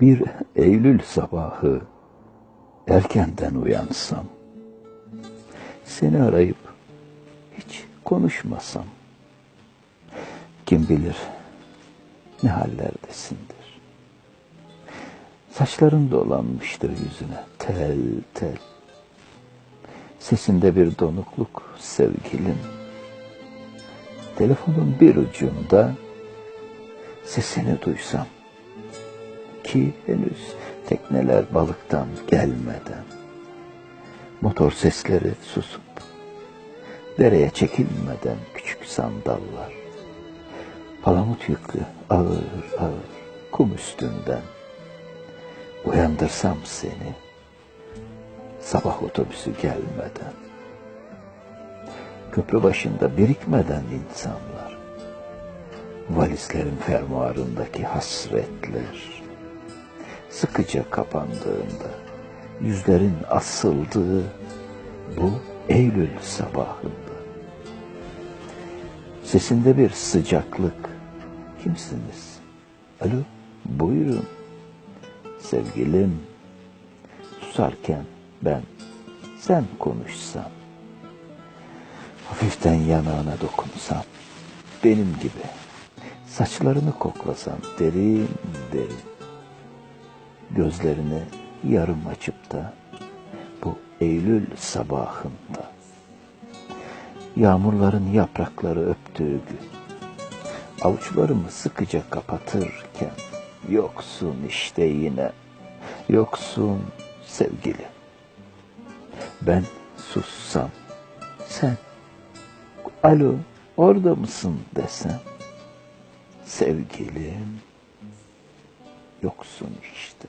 Bir Eylül sabahı erkenden uyansam, seni arayıp hiç konuşmasam, kim bilir ne hallerdesindir. Saçların dolanmıştır yüzüne tel tel. Sesinde bir donukluk sevgilim. Telefonun bir ucunda sesini duysam ki henüz tekneler balıktan gelmeden. Motor sesleri susup dereye çekilmeden küçük sandallar. Palamut yüklü ağır ağır kum üstünden. Uyandırsam seni sabah otobüsü gelmeden. Köprü başında birikmeden insanlar. Valizlerin fermuarındaki hasretler sıkıca kapandığında yüzlerin asıldığı bu Eylül sabahında. Sesinde bir sıcaklık. Kimsiniz? Alo buyurun. Sevgilim. Susarken ben sen konuşsan. Hafiften yanağına dokunsam. Benim gibi. Saçlarını koklasan derin derin gözlerini yarım açıp da bu Eylül sabahında yağmurların yaprakları öptüğü gün avuçlarımı sıkıca kapatırken yoksun işte yine yoksun sevgili ben sussam sen alo orada mısın desem sevgilim yoksun işte